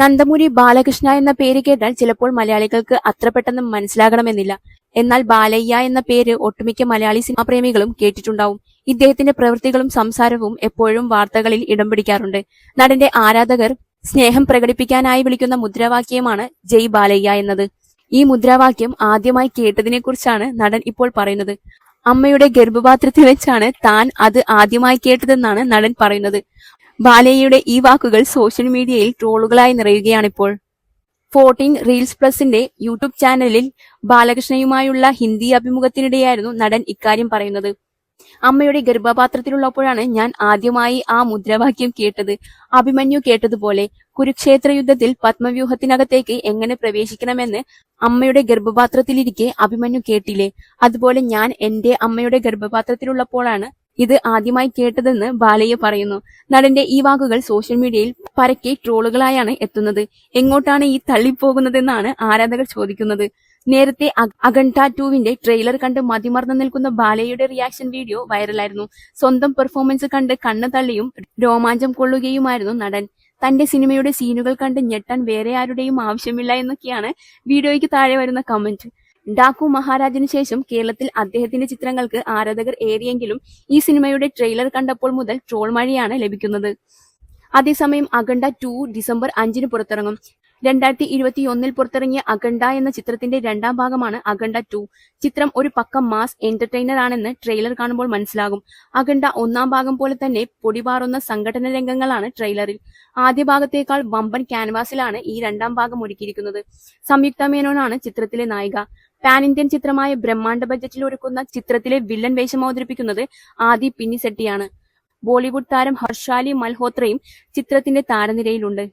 നന്ദമുരി ബാലകൃഷ്ണ എന്ന പേര് കേട്ടാൽ ചിലപ്പോൾ മലയാളികൾക്ക് അത്ര പെട്ടെന്ന് മനസ്സിലാകണമെന്നില്ല. എന്നാൽ ബാലയ്യ എന്ന പേര് ഒട്ടുമിക്ക മലയാളി സിനിമാ പ്രേമികളും കേട്ടിട്ടുണ്ടാവും. ഇദ്ദേഹത്തിന്റെ പ്രവൃത്തികളും സംസാരവും എപ്പോഴും വാർത്തകളിൽ ഇടം പിടിക്കാറുണ്ട്. നടന്റെ ആരാധകർ സ്നേഹം പ്രകടിപ്പിക്കാനായി വിളിക്കുന്ന മുദ്രാവാക്യമാണ് ജയ് ബാലയ്യ എന്നത്. ഈ മുദ്രാവാക്യം ആദ്യമായി കേട്ടതിനെ കുറിച്ചാണ് നടൻ ഇപ്പോൾ പറയുന്നത്. അമ്മയുടെ ഗർഭപാത്രത്തിൽ വെച്ചാണ് താൻ അത് ആദ്യമായി കേട്ടതെന്നാണ് നടൻ പറയുന്നത്. ബാലയ്യയുടെ ഈ വാക്കുകൾ സോഷ്യൽ മീഡിയയിൽ ട്രോളുകളായി നിറയുകയാണിപ്പോൾ. ഫോർട്ടീൻ റീൽസ് പ്ലസിന്റെ യൂട്യൂബ് ചാനലിൽ ബാലകൃഷ്ണയുമായുള്ള ഹിന്ദി അഭിമുഖത്തിനിടെയായിരുന്നു നടൻ ഇക്കാര്യം പറയുന്നത്. അമ്മയുടെ ഗർഭപാത്രത്തിലുള്ളപ്പോഴാണ് ഞാൻ ആദ്യമായി ആ മുദ്രാവാക്യം കേട്ടത്. അഭിമന്യു കേട്ടതുപോലെ കുരുക്ഷേത്ര യുദ്ധത്തിൽ പത്മവ്യൂഹത്തിനകത്തേക്ക് എങ്ങനെ പ്രവേശിക്കണമെന്ന് അമ്മയുടെ ഗർഭപാത്രത്തിലിരിക്കെ അഭിമന്യു കേട്ടില്ലേ? അതുപോലെ ഞാൻ എന്റെ അമ്മയുടെ ഗർഭപാത്രത്തിലുള്ളപ്പോഴാണ് ഇത് ആദ്യമായി കേട്ടതെന്ന് ബാലയ്യ പറയുന്നു. നടന്റെ ഈ വാക്കുകൾ സോഷ്യൽ മീഡിയയിൽ പരക്കെ ട്രോളുകളായാണ് എത്തുന്നത്. എങ്ങോട്ടാണ് ഈ തള്ളിപ്പോകുന്നതെന്നാണ് ആരാധകർ ചോദിക്കുന്നത്. നേരത്തെ അഗണ്ട ടുവിന്റെ ട്രെയിലർ കണ്ട് മതിമറന്നു നിൽക്കുന്ന ബാലയുടെ റിയാക്ഷൻ വീഡിയോ വൈറലായിരുന്നു സ്വന്തം പെർഫോമൻസ് കണ്ട് കണ്ണു തള്ളിയും രോമാഞ്ചം കൊള്ളുകയുമായിരുന്നു നടൻ. തന്റെ സിനിമയുടെ സീനുകൾ കണ്ട് ഞെട്ടാൻ വേറെ ആരുടെയും ആവശ്യമില്ല എന്നൊക്കെയാണ് വീഡിയോയ്ക്ക് താഴെ വരുന്ന കമന്റ് ഡാക്കു മഹാരാജിനു ശേഷം കേരളത്തിൽ അദ്ദേഹത്തിന്റെ ചിത്രങ്ങൾക്ക് ആരാധകർ ഏറിയെങ്കിലും ഈ സിനിമയുടെ ട്രെയിലർ കണ്ടപ്പോൾ മുതൽ ട്രോൾ മഴയാണ് ലഭിക്കുന്നത്. അതേസമയം അഖണ്ഡ ടു ഡിസംബർ അഞ്ചിന് പുറത്തിറങ്ങും. രണ്ടായിരത്തി ഇരുപത്തിയൊന്നിൽ പുറത്തിറങ്ങിയ അഖണ്ഡ എന്ന ചിത്രത്തിന്റെ രണ്ടാം ഭാഗമാണ് അഖണ്ഡ ടു ചിത്രം ഒരു പക്കം മാസ് എന്റർടൈനർ ആണെന്ന് ട്രെയിലർ കാണുമ്പോൾ മനസ്സിലാകും. അഖണ്ഡ ഒന്നാം ഭാഗം പോലെ തന്നെ പൊടിപാറുന്ന സംഘടന രംഗങ്ങളാണ് ട്രെയിലറിൽ ആദ്യ ഭാഗത്തേക്കാൾ വമ്പൻ ക്യാൻവാസിലാണ് ഈ രണ്ടാം ഭാഗം ഒരുക്കിയിരിക്കുന്നത്. സംയുക്ത മേനോനാണ് ചിത്രത്തിലെ നായിക. പാൻ ഇന്ത്യൻ ചിത്രമായ ബ്രഹ്മാണ്ഡ ബജറ്റിൽ ഒരുക്കുന്ന ചിത്രത്തിലെ വില്ലൻ വേഷം അവതരിപ്പിക്കുന്നത് ആദി പിന്നിസെട്ടിയാണ്. ബോളിവുഡ് താരം ഹർഷാലി മൽഹോത്രയും ചിത്രത്തിന്റെ താരനിരയിലുണ്ട്.